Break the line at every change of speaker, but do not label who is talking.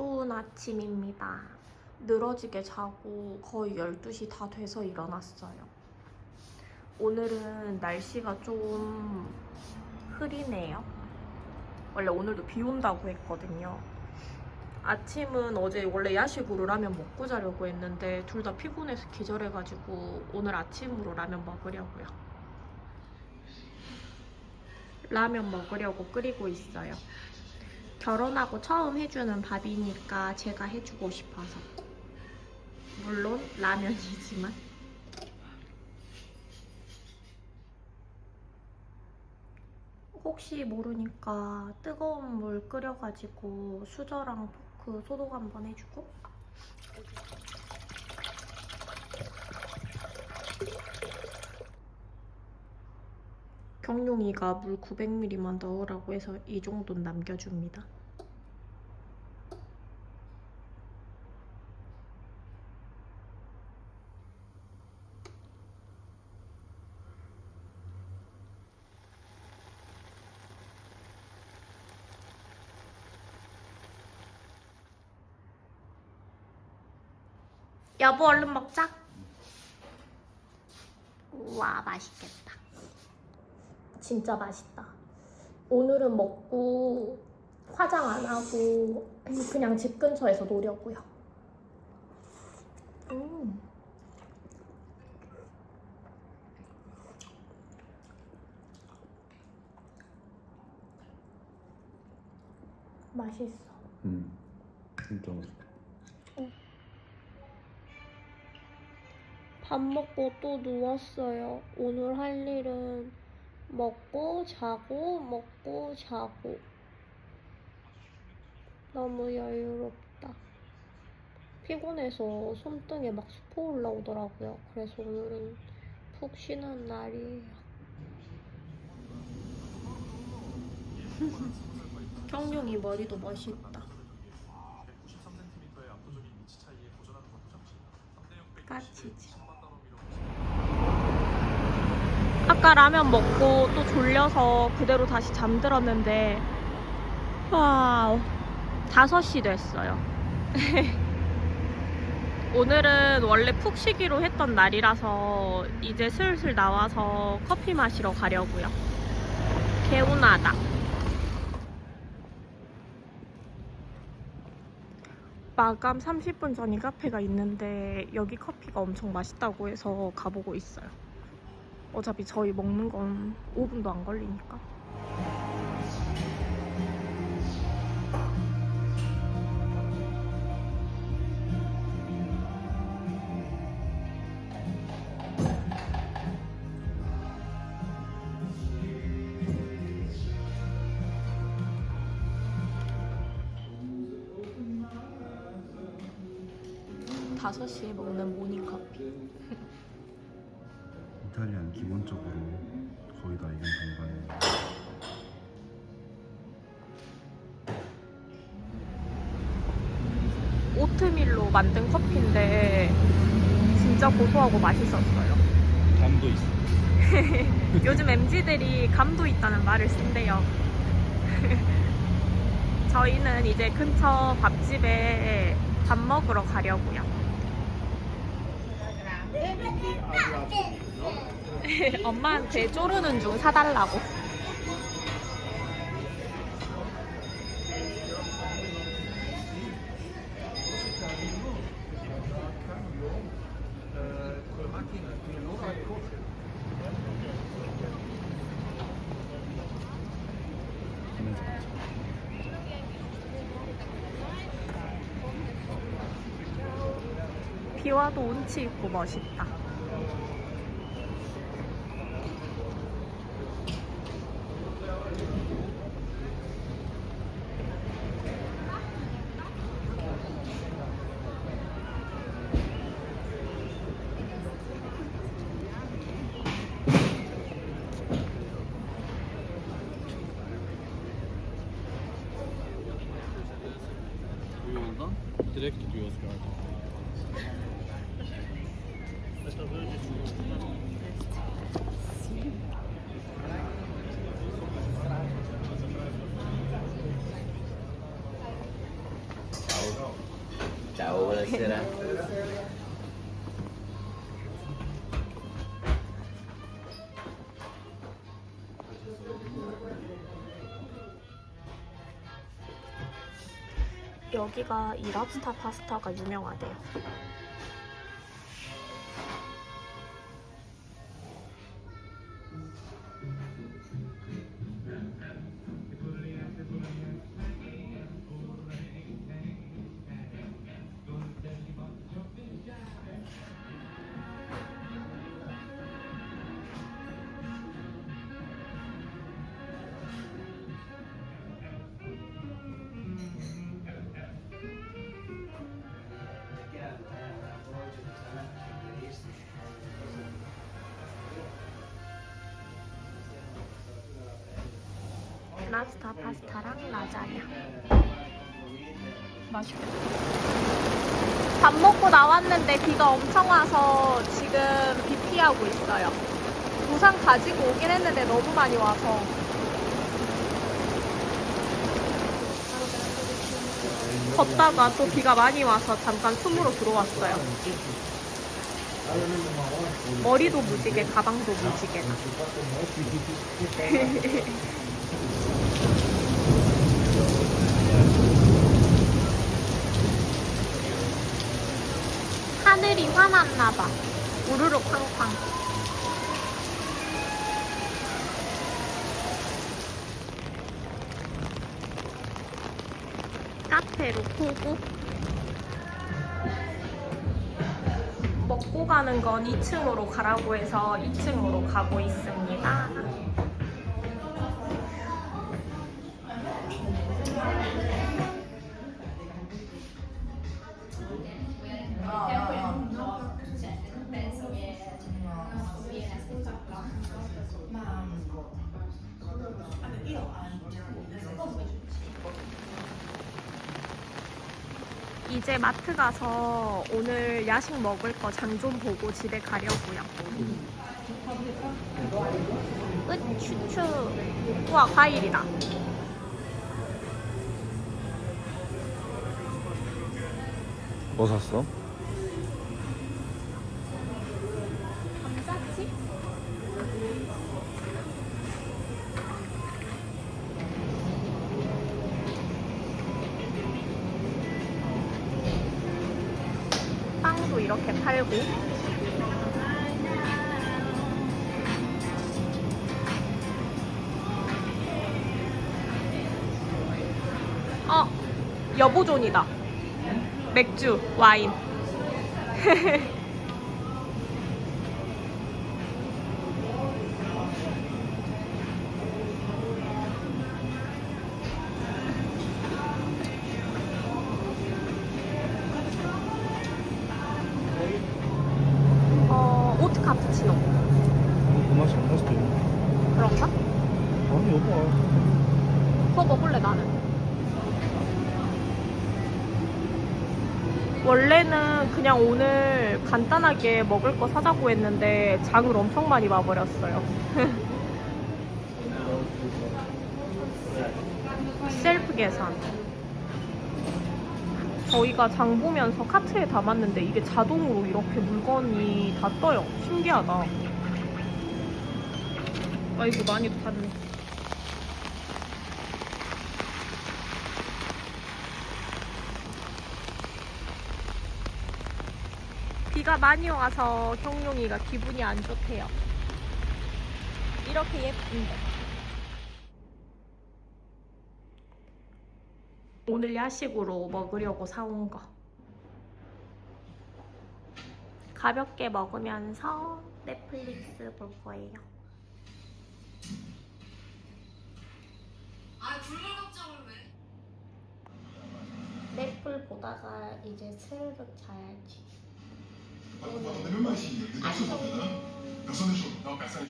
좋은 아침입니다. 늘어지게 자고 거의 12시 다 돼서 일어났어요. 오늘은 날씨가 좀 흐리네요. 원래 오늘도 비 온다고 했거든요. 아침은 어제 원래 야식으로 라면 먹고 자려고 했는데 둘 다 피곤해서 기절해가지고 오늘 아침으로 라면 먹으려고요. 라면 먹으려고 끓이고 있어요. 결혼하고 처음 해주는 밥이니까 제가 해주고 싶어서. 물론 라면이지만. 혹시 모르니까 뜨거운 물 끓여가지고 수저랑 포크 소독 한번 해주고. 경룡이가 물 900ml만 넣으라고 해서 이 정도는 남겨줍니다. 여보 얼른 먹자. 우와 맛있겠다. 진짜 맛있다. 오늘은 먹고 화장 안 하고 그냥 집 근처에서 노려고요. 음. 맛있어.
음, 진짜 맛있다.
밥 먹고 또 누웠어요. 오늘 할 일은 먹고 자고 먹고 자고. 너무 여유롭다. 피곤해서 손등에 막 수포 올라오더라고요. 그래서 오늘은 푹 쉬는 날이에요. 경룡이 머리도 멋있다. 까치지. 아까 라면 먹고 또 졸려서 그대로 다시 잠들었는데 와 5시 됐어요. 오늘은 원래 푹 쉬기로 했던 날이라서 이제 슬슬 나와서 커피 마시러 가려고요. 개운하다. 마감 30분 전이 카페가 있는데 여기 커피가 엄청 맛있다고 해서 가보고 있어요. 어차피 저희 먹는 건 5분도 안 걸리니까. 다섯 시에 먹는 모닝 커피.
이탈리아는 기본적으로 거의 다 이런 공간에
오트밀로 만든 커피인데 진짜 고소하고 맛있었어요.
담도 있어.
요즘 MZ들이 감도 있다는 말을 쓴대요. 저희는 이제 근처 밥집에 밥 먹으러 가려고요. 엄마한테 쪼르는 중 사달라고. 비 와도 운치 있고 멋있다.
Buonasera.
여기가 이 랍스타 파스타가 유명하대요. 랍스타 파스타랑 라자냐. 맛있겠다. 밥 먹고 나왔는데 비가 엄청 와서 지금 비 피하고 있어요. 우산 가지고 오긴 했는데 너무 많이 와서. 걷다가 또 비가 많이 와서 잠깐 숨으로 들어왔어요. 머리도 무지개, 가방도 무지개. 하늘이 화났나 봐. 우르르 쾅쾅. 카페로 보고 먹고 가는 건 2층으로 가라고 해서 2층으로 가고 있습니다. 이제 마트 가서 오늘 야식 먹을 거 장 좀 보고 집에 가려고요. 으, 추추. 우와, 과일이다.
뭐 샀어?
팔고. 어 여보존이다. 맥주 와인 그거 먹을래 나는? 원래는 그냥 오늘 간단하게 먹을 거 사자고 했는데 장을 엄청 많이 봐버렸어요. 셀프 계산. 저희가 장 보면서 카트에 담았는데 이게 자동으로 이렇게 물건이 다 떠요. 신기하다. 아이고 많이 탔네 비가 많이 와서 형용이가 기분이 안 좋대요. 이렇게 예쁜데. 오늘 야식으로 먹으려고 사온 거. 가볍게 먹으면서 넷플릭스 볼 거예요.
아 불만 걱정을 왜?
넷플 보다가 이제 스르륵 자야지.
Pas de même machine. Personne n'échappe. Non, personne